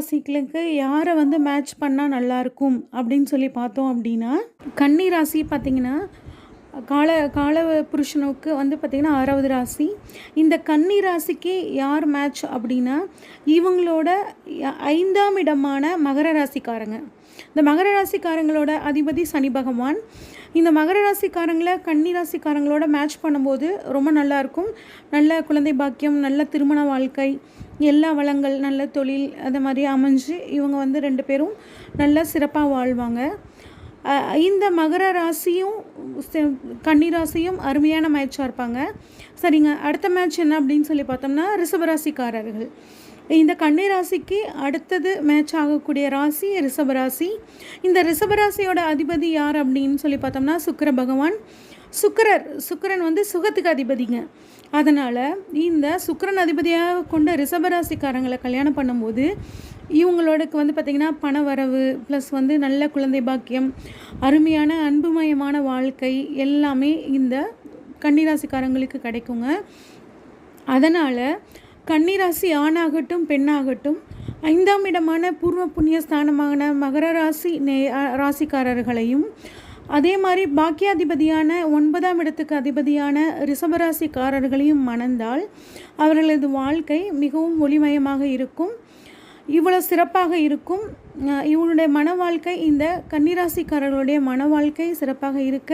ராசிகளுக்கு யாரை வந்து மேட்ச் பண்ணால் நல்லாயிருக்கும் அப்படின்னு சொல்லி பார்த்தோம் அப்படின்னா கன்னி ராசி பார்த்திங்கன்னா கால கால புருஷனுக்கு வந்து பார்த்திங்கன்னா ஆறாவது ராசி. இந்த கன்னி ராசிக்கு யார் மேட்ச் அப்படின்னா இவங்களோட ஐந்தாம் இடமான மகர ராசிக்காரங்க. இந்த மகர ராசிக்காரங்களோட அதிபதி சனி பகவான். இந்த மகர ராசிக்காரங்களை கன்னி ராசிக்காரங்களோட மேட்ச் பண்ணும்போது ரொம்ப நல்லா இருக்கும் நல்ல குழந்தை பாக்கியம் நல்ல திருமண வாழ்க்கை எல்லா வளங்கள் நல்ல தொழில் அது மாதிரி அமைஞ்சு இவங்க வந்து ரெண்டு பேரும் நல்லா சிறப்பாக வாழ்வாங்க. இந்த மகர ராசியும் கன்னி ராசியும் அருமையான மேட்சாக இருப்பாங்க. சரிங்க அடுத்த மேட்ச் என்ன அப்படின்னு சொல்லி பார்த்தோம்னா ரிஷபராசிக்காரர்கள். இந்த கன்னி ராசிக்கு அடுத்தது மேட்ச் ஆகக்கூடிய ராசி ரிஷபராசி. இந்த ரிஷபராசியோட அதிபதி யார் அப்படின்னு சொல்லி பார்த்தோம்னா சுக்கர பகவான். சுக்கரர் சுக்கரன் வந்து சுகத்துக்கு அதிபதிங்க. அதனால் இந்த சுக்கரன் அதிபதியாக கொண்ட ரிஷபராசிக்காரங்களை கல்யாணம் பண்ணும்போது இவங்களோடக்கு வந்து பார்த்திங்கன்னா பண வரவு ப்ளஸ் வந்து நல்ல குழந்தை பாக்கியம் அருமையான அன்புமயமான வாழ்க்கை எல்லாமே இந்த கன்னிராசிக்காரங்களுக்கு கிடைக்குங்க. அதனால் கன்னிராசி ஆணாகட்டும் பெண்ணாகட்டும் ஐந்தாம் இடமான பூர்வ புண்ணிய ஸ்தானமான மகர ராசி நே ராசிக்காரர்களையும் அதே மாதிரி பாக்கியாதிபதியான ஒன்பதாம் இடத்துக்கு அதிபதியான ரிஷபராசிக்காரர்களையும் மணந்தால் அவர்களது வாழ்க்கை மிகவும் ஒளிமயமாக இருக்கும். இவ்வளோ சிறப்பாக இருக்கும். இவனுடைய மன வாழ்க்கை இந்த கன்னிராசிக்காரர்களுடைய மன வாழ்க்கை சிறப்பாக இருக்க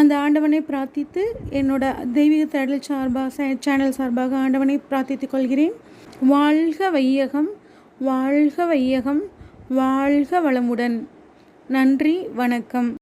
அந்த ஆண்டவனை பிரார்த்தித்து என்னோட தெய்வீக தேடல் சார்பாக சேனல் சார்பாக ஆண்டவனை பிரார்த்தித்துக் கொள்கிறேன். வாழ்க வையகம் வாழ்க வையகம் வாழ்க வளமுடன். நன்றி வணக்கம்.